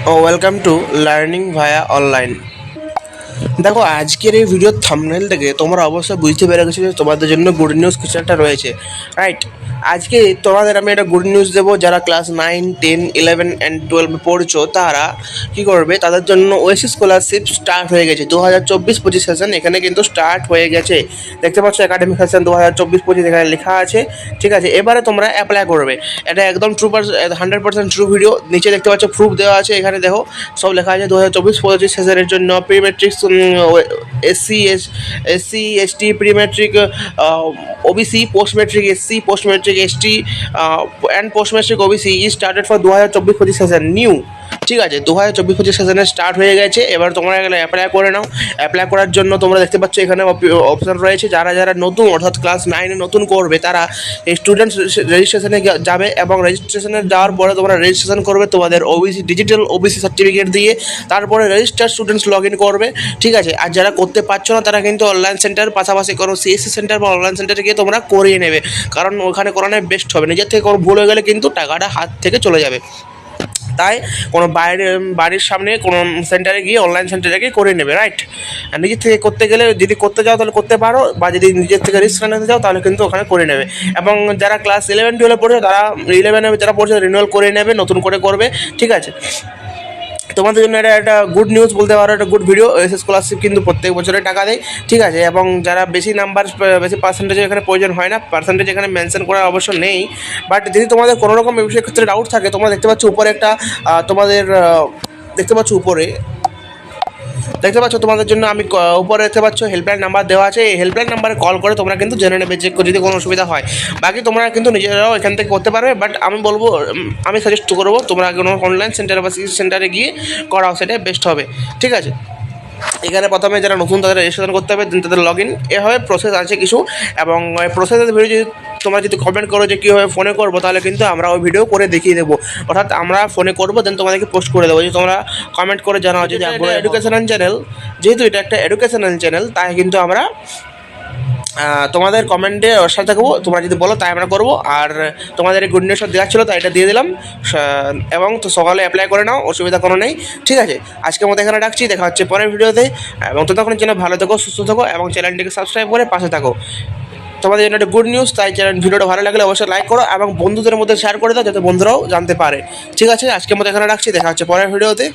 O welcome to learning via online দেখো, আজকের এই ভিডিওর থামনেল থেকে তোমরা অবশ্যই বুঝতে পেরে গেছো যে তোমাদের জন্য গুড নিউজ কিছু একটা রয়েছে রাইট আজকে তোমাদের আমি একটা গুড নিউজ দেবো, যারা class nine ten eleven and টুয়েলভে পড়ছো, তারা কী করবে, তাদের জন্য ওয়েসি স্কলারশিপ স্টার্ট হয়ে গেছে। দু হাজার চব্বিশ পঁচিশ সেশন এখানে কিন্তু স্টার্ট হয়ে গেছে। দেখতে পাচ্ছ একাডেমিক সেশন দু হাজার চব্বিশ পঁচিশ এখানে লেখা আছে, ঠিক আছে? এবারে তোমরা অ্যাপ্লাই করবে। এটা একদম true hundred percent true video নিচে দেখতে পাচ্ছ প্রুফ দেওয়া আছে, এখানে দেখো, সব লেখা আছে। দু হাজার চব্বিশ পঁচিশ সেশনের জন্য pre matrix SC, S, SC, ST pre matric OBC post matric SC post matric ST and post matric OBC is started for দু হাজার চব্বিশ পঁচিশ সেশন নিউ ঠিক আছে দু হাজার চব্বিশ পঁচিশ সেশনে স্টার্ট হয়ে গেছে। এবার তোমরা এখানে অ্যাপ্লাই করে নাও। অ্যাপ্লাই করার জন্য তোমরা দেখতে পাচ্ছ এখানে অপশন রয়েছে। যারা যারা নতুন, অর্থাৎ ক্লাস নাইনে নতুন করবে, তারা স্টুডেন্ট রেজিস্ট্রেশনে যাবে এবং রেজিস্ট্রেশনে যাওয়ার পরে তোমরা রেজিস্ট্রেশন করবে তোমাদের ওবিসি ডিজিটাল ওবিসি সার্টিফিকেট দিয়ে। তারপরে রেজিস্টার স্টুডেন্টস লগ ইন করবে, ঠিক আছে? আর যারা করতে পারছ না, তারা কিন্তু অনলাইন সেন্টার পাশাপাশি কোনো সিএসসি সেন্টার বা অনলাইন সেন্টারে গিয়ে তোমরা করিয়ে নেবে। কারণ ওখানে করানোই বেস্ট হবে। নিজের থেকে কোনো ভুল হয়ে গেলে কিন্তু টাকাটা হাত থেকে চলে যাবে। তাই কোনো বাইরে, বাড়ির সামনে কোনো সেন্টারে গিয়ে অনলাইন সেন্টারে গিয়ে করে নেবে রাইট নিজের থেকে করতে গেলে যদি করতে যাও তাহলে করতে পারো, বা যদি নিজের থেকে রিস্ক নিতে যাও তাহলে কিন্তু ওখানে করে নেবে। এবং যারা ক্লাস ইলেভেন টুয়েলভে পড়ছে তারা ইলেভেনে যারা পড়ছে রিনিউয়াল করে নেবে, নতুন করে করবে, ঠিক আছে? তোমাদের জন্য এটা একটা গুড নিউজ বলতে পারো, একটা গুড ভিডিও এস স্কলারশিপ কিন্তু প্রত্যেক বছরে টাকা দেয়। ঠিক আছে? এবং যারা বেশি নাম্বার বেশি পার্সেন্টেজ এখানে প্রয়োজন হয় না পার্সেন্টেজ এখানে মেনশন করার অবশ্য নেই। বাট যদি তোমাদের কোনোরকম রকম বিষয়ের ক্ষেত্রে ডাউট থাকে, তোমরা দেখতে পাচ্ছ উপরে একটা তোমাদের দেখতে পাচ্ছ উপরে দেখতে পাচ্ছ, তোমাদের জন্য আমি উপরে দেখতে পাচ্ছ হেল্পলাইন নাম্বার দেওয়া আছে। এই হেল্পলাইন নাম্বারে কল করে তোমরা কিন্তু জেনে নেবে যে যদি কোনো অসুবিধা হয়। বাকি তোমরা কিন্তু নিজেরাও এখান থেকে করতে পারবে বাট আমি বলব আমি সাজেস্ট করব, তোমরা কোনো অনলাইন সেন্টারে বা সেন্টারে গিয়ে করাও, সেটাই বেস্ট হবে। ঠিক আছে? এখানে প্রথমে যারা নতুন তাদের রেজিস্ট্রেশন করতে হবে দেন তাদের লগ ইন এভাবে প্রসেস আছে কিছু। এবং প্রসেসের ভিডিও যদি তোমরা যদি কমেন্ট করো যে কীভাবে ফোনে করব তাহলে কিন্তু আমরা ওই ভিডিও করে দেখিয়ে দেবো। অর্থাৎ আমরা ফোনে করব দেন তোমাদেরকে পোস্ট করে দেবো। যে তোমরা কমেন্ট করে জানাও যে এডুকেশনাল চ্যানেল যেহেতু এটা একটা এডুকেশনাল চ্যানেল তাই কিন্তু আমরা তোমাদের কমেন্টে সাথে থাকব। তোমরা যদি বলো, তাই আমরা করব। আর তোমাদের গুড নিউজটা দেওয়া ছিল, তাই এটা দিয়ে দিলাম। এবং তো সকালে অ্যাপ্লাই করে নাও, অসুবিধা কোনো নেই। ঠিক আছে? আজকের মতো এখানে রাখছি। দেখা হচ্ছে পরের ভিডিওতে। এবং ততক্ষণের জন্য ভালো থেকো, সুস্থ থাকো, এবং চ্যানেলটিকে সাবস্ক্রাইব করে পাশে থাকো। তোমাদের জন্য একটা গুড নিউজ তাই চ্যানেল ভিডিওটা ভালো লাগলে অবশ্যই লাইক করো, এবং বন্ধুদের মধ্যে শেয়ার করে দাও, যাতে বন্ধুরাও জানতে পারে। ঠিক আছে? আজকের মতো এখানে রাখছি। দেখা হচ্ছে পরের ভিডিওতে।